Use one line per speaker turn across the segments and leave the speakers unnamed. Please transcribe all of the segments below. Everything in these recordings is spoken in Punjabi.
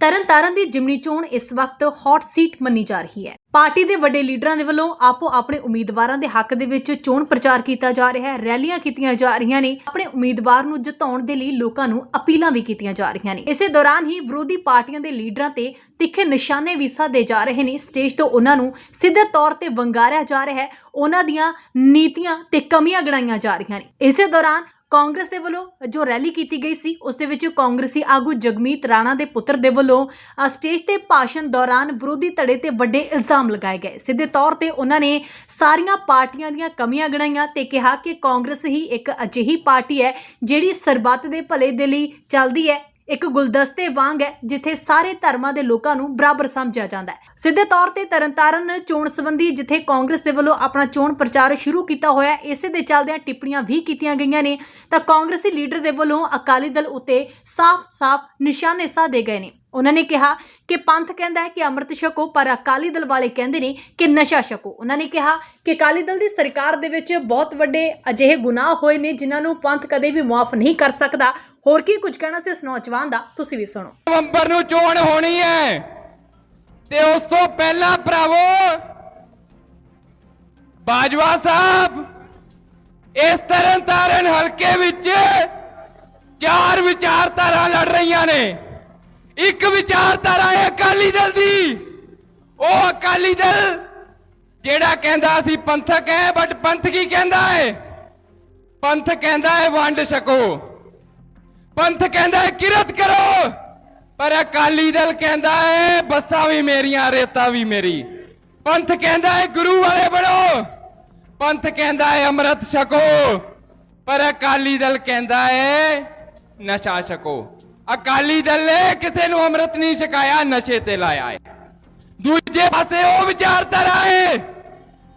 ਤਰਨਤਾਰਨ ਦੀ ਜਿਮਨੀ ਚੋਣ ਇਸ ਵਕਤ ਹੌਟ ਸੀਟ ਮੰਨੀ ਜਾ ਰਹੀ ਹੈ। ਪਾਰਟੀ ਦੇ ਵੱਡੇ ਲੀਡਰਾਂ ਦੇ ਵੱਲੋਂ ਆਪੋ ਆਪਣੇ ਉਮੀਦਵਾਰਾਂ ਦੇ ਹੱਕ ਦੇ ਵਿੱਚ ਚੋਣ ਪ੍ਰਚਾਰ ਕੀਤਾ ਜਾ ਰਿਹਾ ਹੈ। ਰੈਲੀਆਂ ਕੀਤੀਆਂ ਜਾ ਰਹੀਆਂ ਨੇ। ਆਪਣੇ ਉਮੀਦਵਾਰ ਨੂੰ ਜਿਤਾਉਣ ਦੇ ਲਈ ਲੋਕਾਂ ਨੂੰ ਅਪੀਲਾਂ ਵੀ ਕੀਤੀਆਂ ਜਾ ਰਹੀਆਂ ਨੇ। ਇਸੇ ਦੌਰਾਨ ਹੀ ਵਿਰੋਧੀ ਪਾਰਟੀਆਂ ਦੇ ਲੀਡਰਾਂ ਤੇ ਤਿੱਖੇ ਨਿਸ਼ਾਨੇ ਵੀ ਸਾਧੇ ਜਾ ਰਹੇ ਨੇ। ਸਟੇਜ ਤੋਂ ਉਹਨਾਂ ਨੂੰ ਸਿੱਧੇ ਤੌਰ ਤੇ ਵੰਗਾਰਿਆ ਜਾ ਰਿਹਾ ਹੈ। ਉਹਨਾਂ ਦੀਆਂ ਨੀਤੀਆਂ ਤੇ ਕਮੀਆਂ ਗਣਾਈਆਂ ਜਾ ਰਹੀਆਂ ਨੇ। ਇਸੇ ਦੌਰਾਨ ਕਾਂਗਰਸ ਦੇ ਵੱਲੋਂ ਜੋ ਰੈਲੀ ਕੀਤੀ ਗਈ ਸੀ, ਉਸ ਦੇ ਵਿੱਚ ਕਾਂਗਰਸੀ ਆਗੂ ਜਗਮੀਤ ਰਾਣਾ ਦੇ ਪੁੱਤਰ ਦੇ ਵੱਲੋਂ ਸਟੇਜ ਤੇ ਭਾਸ਼ਣ ਦੌਰਾਨ ਵਿਰੋਧੀ ਧੜੇ ਤੇ ਵੱਡੇ ਇਲਜ਼ਾਮ ਲਗਾਏ ਗਏ। ਸਿੱਧੇ ਤੌਰ ਤੇ ਉਹਨਾਂ ਨੇ ਸਾਰੀਆਂ ਪਾਰਟੀਆਂ ਦੀਆਂ ਕਮੀਆਂ ਗਣਾਈਆਂ ਤੇ ਕਿਹਾ ਕਿ ਕਾਂਗਰਸ ਹੀ ਇੱਕ ਅਜਿਹੀ ਪਾਰਟੀ ਹੈ ਜਿਹੜੀ ਸਰਬੱਤ ਦੇ ਭਲੇ ਦੇ ਲਈ ਚੱਲਦੀ ਹੈ। ਇੱਕ ਗੁਲਦਸਤੇ ਵਾਂਗ ਹੈ, ਜਿੱਥੇ ਸਾਰੇ ਧਰਮਾਂ ਦੇ ਲੋਕਾਂ ਨੂੰ ਬਰਾਬਰ ਸਮਝਿਆ ਜਾਂਦਾ ਹੈ। ਸਿੱਧੇ ਤੌਰ ਤੇ ਤਰਨਤਾਰਨ ਚੋਣ ਸੰਬੰਧੀ ਜਿੱਥੇ ਕਾਂਗਰਸ ਦੇ ਵੱਲੋਂ ਆਪਣਾ ਚੋਣ ਪ੍ਰਚਾਰ ਸ਼ੁਰੂ ਕੀਤਾ ਹੋਇਆ ਇਸੇ ਦੇ ਚੱਲਦਿਆਂ ਟਿੱਪਣੀਆਂ ਵੀ ਕੀਤੀਆਂ ਗਈਆਂ ਨੇ, ਤਾਂ ਕਾਂਗਰਸੀ ਲੀਡਰ ਦੇ ਵੱਲੋਂ ਅਕਾਲੀ ਦਲ ਉੱਤੇ ਸਾਫ਼-ਸਾਫ਼ ਨਿਸ਼ਾਨੇ ਸਾਧੇ ਗਏ ਨੇ। ਉਹਨਾਂ ਨੇ ਕਿਹਾ ਕਿ ਪੰਥ ਕਹਿੰਦਾ ਹੈ ਕਿ ਅੰਮ੍ਰਿਤ ਛਕੋ, ਪਰ ਅਕਾਲੀ ਦਲ ਵਾਲੇ ਕਹਿੰਦੇ ਨੇ ਕਿ ਨਸ਼ਾ ਛਕੋ। ਉਹਨਾਂ ਨੇ ਕਿਹਾ ਕਿ ਅਕਾਲੀ ਦਲ ਦੀ ਸਰਕਾਰ ਦੇ ਵਿੱਚ ਬਹੁਤ ਵੱਡੇ ਅਜਿਹੇ ਗੁਨਾਹ ਹੋਏ ਨੇ, ਜਿਨ੍ਹਾਂ ਨੂੰ ਪੰਥ ਕਦੇ ਵੀ ਮਾਫ ਨਹੀਂ ਕਰ ਸਕਦਾ। ਹੋਰ ਕੀ ਕੁਝ ਕਹਿਣਾ ਸੀ ਇਸ ਨੌਜਵਾਨ ਦਾ? ਤੁਸੀਂ ਵੀ ਸੁਣੋ।
ਨਵੰਬਰ ਨੂੰ ਚੋਣ ਹੋਣੀ ਹੈ। ਤੇ ਉਸ ਤੋਂ ਪਹਿਲਾਂ ਭਰਾਵੋ, ਬਾਜਵਾ ਸਾਹਿਬ, ਇਸ ਤਰ੍ਹਾਂ ਤਾਰਨ ਹਲਕੇ ਵਿੱਚ ਚਾਰ ਵਿਚਾਰਧਾਰਾ ਲੜ ਰਹੀਆਂ ਨੇ। ਇੱਕ ਵਿਚਾਰਧਾਰਾ ਹੈ ਅਕਾਲੀ ਦਲ ਦੀ। ਉਹ ਅਕਾਲੀ ਦਲ ਜਿਹੜਾ ਕਹਿੰਦਾ ਅਸੀਂ ਪੰਥਕ ਹੈ ਬਟ ਪੰਥ ਕੀ ਕਹਿੰਦਾ ਹੈ? ਪੰਥ ਕਹਿੰਦਾ ਹੈ ਵੰਡ ਛਕੋ। ਪੰਥ ਕਹਿੰਦਾ ਹੈ ਕਿਰਤ ਕਰੋ। ਪਰ ਅਕਾਲੀ ਦਲ ਕਹਿੰਦਾ ਹੈ ਬੱਸਾਂ ਵੀ ਮੇਰੀਆਂ, ਰੇਤਾਂ ਵੀ ਮੇਰੀ। ਪੰਥ ਕਹਿੰਦਾ ਹੈ ਗੁਰੂ ਵਾਲੇ ਬਣੋ। ਪੰਥ ਕਹਿੰਦਾ ਹੈ ਅੰਮ੍ਰਿਤ ਛਕੋ। ਪਰ ਅਕਾਲੀ ਦਲ ਕਹਿੰਦਾ ਹੈ ਨਸ਼ਾ ਛਕੋ। ਅਕਾਲੀ ਦਲ ਨੇ ਕਿਸੇ ਨੂੰ ਅੰਮ੍ਰਿਤ ਨਹੀਂ ਛਕਾਇਆ, ਨਸ਼ੇ ਤੇ ਲਾਇਆ ਹੈ। ਦੂਜੇ ਪਾਸੇ ਉਹ ਵਿਚਾਰਧਾਰਾ ਹੈ,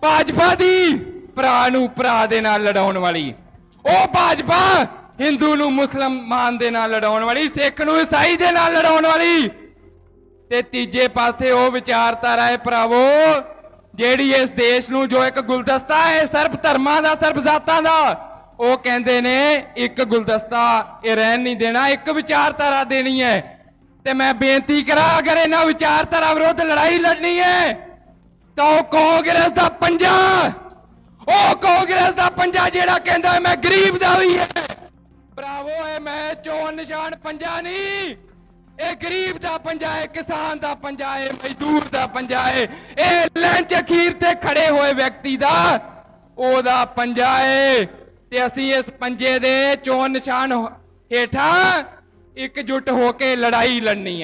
ਭਾਜਪਾ ਦੀ ਭਰਾ ਨੂੰ ਭਰਾ ਦੇ ਨਾਲ ਲੜਾਉਣ ਵਾਲੀ। ਉਹ ਭਾਜਪਾ ਹਿੰਦੂ ਨੂੰ ਮੁਸਲਮਾਨ ਦੇ ਨਾਲ ਲੜਾਉਣ ਵਾਲੀ, ਸਿੱਖ ਨੂੰ ਈਸਾਈ ਦੇ ਨਾਲ ਲੜਾਉਣ ਵਾਲੀ। ਤੇ ਤੀਜੇ ਪਾਸੇ ਉਹ ਵਿਚਾਰਧਾਰਾ ਹੈ, ਭਰਾਵੋ, ਜਿਹੜੀ ਇਸ ਦੇਸ਼ ਨੂੰ ਜੋ ਇੱਕ ਗੁਲਦਸਤਾ ਹੈ, ਸਰਬ ਧਰਮਾਂ ਦਾ ਸਰਬ ਜ਼ਾਤਾਂ ਦਾ ਉਹ ਕਹਿੰਦੇ ਨੇ, ਇੱਕ ਗੁਲਦਸਤਾ ਇਹ ਰਹਿਣ ਨਹੀਂ ਦੇਣਾ, ਇੱਕ ਵਿਚਾਰਧਾਰਾ ਦੇਣੀ ਹੈ। ਤੇ ਮੈਂ ਬੇਨਤੀ ਕਰਾਂ, ਅਗਰ ਇਹਨਾਂ ਵਿਚਾਰਧਾਰਾ ਵਿਰੁੱਧ ਲੜਾਈ ਲੜਨੀ ਹੈ, ਤਾਂ ਉਹ ਕਾਂਗਰਸ ਦਾ ਪੰਜਾ। ਉਹ ਕਾਂਗਰਸ ਦਾ ਪੰਜਾ ਜਿਹੜਾ ਕਹਿੰਦਾ ਮੈਂ ਗਰੀਬ ਦਾ ਵੀ ਹੈ। ਭਰਾਵੋ, ਇਹ ਮੈਂ ਚੋਣ ਨਿਸ਼ਾਨ ਪੰਜਾ ਨਹੀਂ। ਇਹ ਗਰੀਬ ਦਾ ਪੰਜਾ ਹੈ, ਕਿਸਾਨ ਦਾ ਪੰਜਾ ਹੈ, ਮਜ਼ਦੂਰ ਦਾ ਪੰਜਾ ਹੈ। ਇਹ ਲੈਂਚ ਅਖੀਰ ਤੇ ਖੜੇ ਹੋਏ ਵਿਅਕਤੀ ਦਾ ਉਹਦਾ ਪੰਜਾ ਹੈ। ਤੇ ਅਸੀਂ ਇਸ ਪੰਜੇ ਦੇ ਚੋਣ ਨਿਸ਼ਾਨ ਹੇਠਾਂ ਇਕਜੁੱਟ ਹੋ ਕੇ ਲੜਾਈ ਲੜਨੀ ਹੈ।